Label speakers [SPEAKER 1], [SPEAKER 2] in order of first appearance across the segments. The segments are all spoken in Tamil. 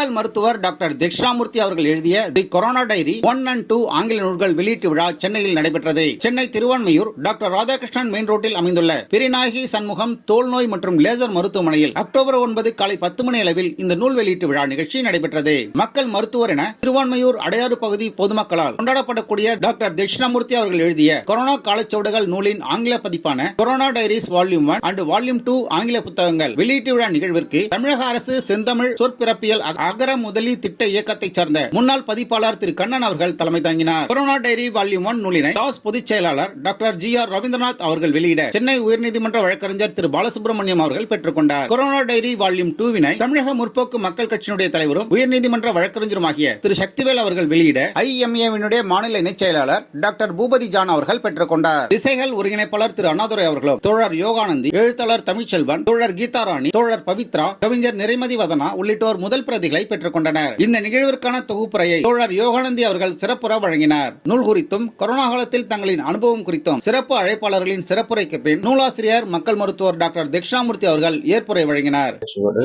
[SPEAKER 1] மக்கள் மருத்துவர் டாக்டர் தீக்ஷாமூர்த்தி அவர்கள் எழுதிய the corona diary one and two ஆங்கில நூல்கள் வெளியீட்டு விழா சென்னையில் நடைபெற்றது. சென்னை திருவான்மையூர் டாக்டர் ராதாகிருஷ்ணன் மெயின் ரோட்டில் அமைந்துள்ள பெரியநாயகி சண்முகம் தோல்நோய் மற்றும் லேசர் மருத்துவமனையில் அக்டோபர் ஒன்பது காலை பத்து மணி அளவில் இந்த நூல் வெளியீட்டு விழா நிகழ்ச்சி நடைபெற்றது. மக்கள் மருத்துவர் என திருவான்மையூர் அடையாறு பகுதி பொதுமக்களால் கொண்டாடப்படக்கூடிய டாக்டர் தட்சிணாமூர்த்தி அவர்கள் எழுதிய கொரோனா காலச்சுவடுகள் நூலின் ஆங்கில பதிப்பான corona diaries volume one and volume two ஆங்கில புத்தகங்கள் வெளியீட்டு விழா நிகழ்விற்கு தமிழக அரசு செந்தமிழ் சொற்பிறப்பியல் அகர முதலி திட்ட இயக்கத்தைச் சார்ந்த முன்னாள் பதிப்பாளர் திரு கண்ணன் அவர்கள் தலைமை தாங்கினார். கொரோனா டைரி வால்யூம் ஒன் நூலினை டாஸ் பொதுச் செயலாளர் டாக்டர் ஜி ஆர் ரவீந்திரநாத் அவர்கள் வெளியிட சென்னை உயர்நீதிமன்ற வழக்கறிஞர் திரு பாலசுப்ரமணியம் அவர்கள் பெற்றுக் கொண்டார் கொரோனா டைரி வால்யூம் டூவினை தமிழக முற்போக்கு மக்கள் கட்சியினுடைய தலைவரும் உயர்நீதிமன்ற வழக்கறிஞருமாகிய திரு சக்திவேல் அவர்கள் வெளியிட ஐஎம்ஏவினுடைய மாநில இணைச் செயலாளர் டாக்டர் பூபதி ஜான் அவர்கள் பெற்றுக் கொண்டார் திசைகள் ஒருங்கிணைப்பாளர் திரு அண்ணாதுரை அவர்களும் தோழர் யோகானந்தி எழுத்தாளர் தமிழ்ச்செல்வன் தோழர் கீதாராணி தோழர் பவித்ரா கவிஞர் நிறைமதி வதனா உள்ளிட்டோர் முதல் பிரதிகளை விருதுகளை பெற்றுக் கொண்டனர். இந்த நிகழ்விற்கான தொகுப்புரையை தோழர் யோகானந்தி அவர்கள் சிறப்புற வழங்கினார். நூல் குறித்தும் கொரோனா காலத்தில் தங்களின் அனுபவம் குறித்தும் சிறப்பு அழைப்பாளர்களின் சிறப்புரைக்கு பின் நூலாசிரியர் மக்கள் மருத்துவர் டாக்டர் தட்சிணாமூர்த்தி அவர்கள் ஏற்புரை வழங்கினார்.
[SPEAKER 2] சுவடு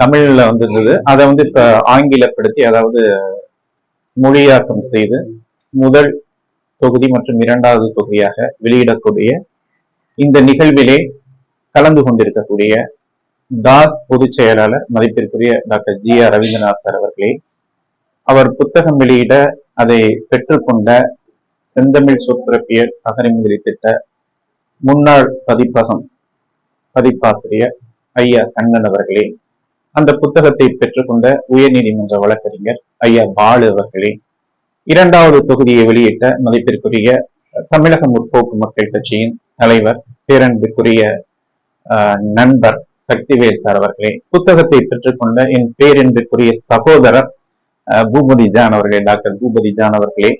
[SPEAKER 2] தமிழ்ல வந்திருந்தது. அதை வந்து இப்ப ஆங்கிலப்படுத்தி அதாவது மொழியாக்கம் செய்து முதல் தொகுதி மற்றும் இரண்டாவது தொகுதியாக வெளியிடக்கூடிய இந்த நிகழ்விலே கலந்து கொண்டிருக்கக்கூடிய தாஸ் பொதுச் செயலாளர் மதிப்பிற்குரிய doctor G R Ravindranath sir அவர்களே அவர் புத்தகம் வெளியிட அதை பெற்றுக்கொண்ட செந்தமிழ் சொற்பிறப்பியல் அகரிமுதலி திட்ட முன்னாள் பதிப்பகம் பதிப்பாசிரியர் ஐயா கண்ணன் அவர்களே அந்த புத்தகத்தை பெற்றுக்கொண்ட உயர்நீதிமன்ற வழக்கறிஞர் ஐயா பாலு அவர்களே இரண்டாவது தொகுதியை வெளியிட்ட மதிப்பிற்குரிய தமிழக முற்போக்கு மக்கள் கட்சியின் தலைவர் பேரன்புக்குரிய நண்பர் சக்திவேல் சார் அவர்களே புத்தகத்தை பெற்றுக்கொண்ட என் பேரன்புக்குரிய சகோதரர் பூபதி ஜான் அவர்களே டாக்டர் பூபதி ஜான் அவர்களே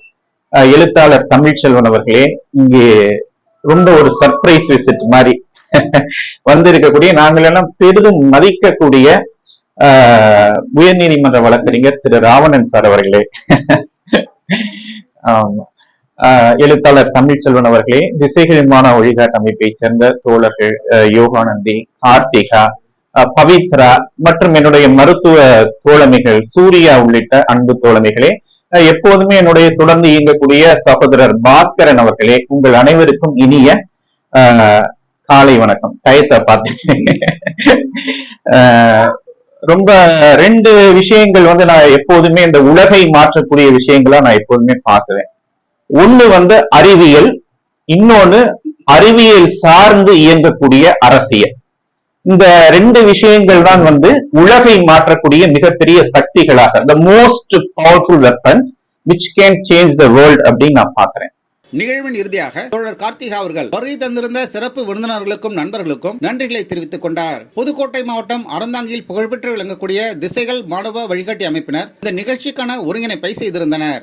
[SPEAKER 2] எழுத்தாளர் தமிழ்ச்செல்வன் அவர்களே இங்கே ரொம்ப ஒரு சர்ப்ரைஸ் விசிட் மாதிரி வந்திருக்கக்கூடிய நாங்கள் எல்லாம் பெரிதும் மதிக்கக்கூடிய ஆஹ், உயர்நீதிமன்ற வழக்கறிஞர் திரு ராவணன் சார் அவர்களே ஆமா. ஆஹ், எழுத்தாளர் தமிழ்ச்செல்வன் அவர்களே திசைகள் வழிகாட்டு அமைப்பைச் சேர்ந்த தோழர்கள் யோகானந்தி கார்த்திகா ஆஹ், பவித்ரா மற்றும் என்னுடைய மருத்துவ தோழமைகள் சூர்யா உள்ளிட்ட அன்பு தோழமைகளே எப்போதுமே என்னுடைய தொடர்ந்து இயங்கக்கூடிய சகோதரர் பாஸ்கரன் அவர்களே உங்கள் அனைவருக்கும் இனிய ஆஹ், காலை வணக்கம். டயத்தை பார்த்தேன் ஆஹ், ரொம்ப ரெண்டு விஷயங்கள் வந்து நான் எப்போதுமே இந்த உலகை மாற்றக்கூடிய விஷயங்களா நான் எப்போதுமே பார்க்குவேன் ஒண்ணு வந்து அறிவியல் இன்னொன்னு அறிவியல் சார்ந்து இயங்கக்கூடிய அரசியல். இந்த ரெண்டு விஷயங்கள் தான் வந்து உலகை மாற்றக்கூடிய மிகப்பெரிய சக்திகளாக the most powerful weapons which can change the world அப்படின்னு நான் பாக்குறேன்
[SPEAKER 1] நிகழ்வின் இறுதியாக தோழர் கார்த்திகா அவர்கள் வருகை தந்திருந்த சிறப்பு விருந்தினர்களுக்கும் நண்பர்களுக்கும் நன்றிகளை தெரிவித்துக் கொண்டார். புதுக்கோட்டை மாவட்டம் அறந்தாங்கியில் புகழ்பெற்று விளங்கக்கூடிய திசைகள் மாணவ வழிகாட்டி அமைப்பினர் இந்த நிகழ்ச்சிக்கான ஒருங்கிணைப்பை செய்திருந்தனர்.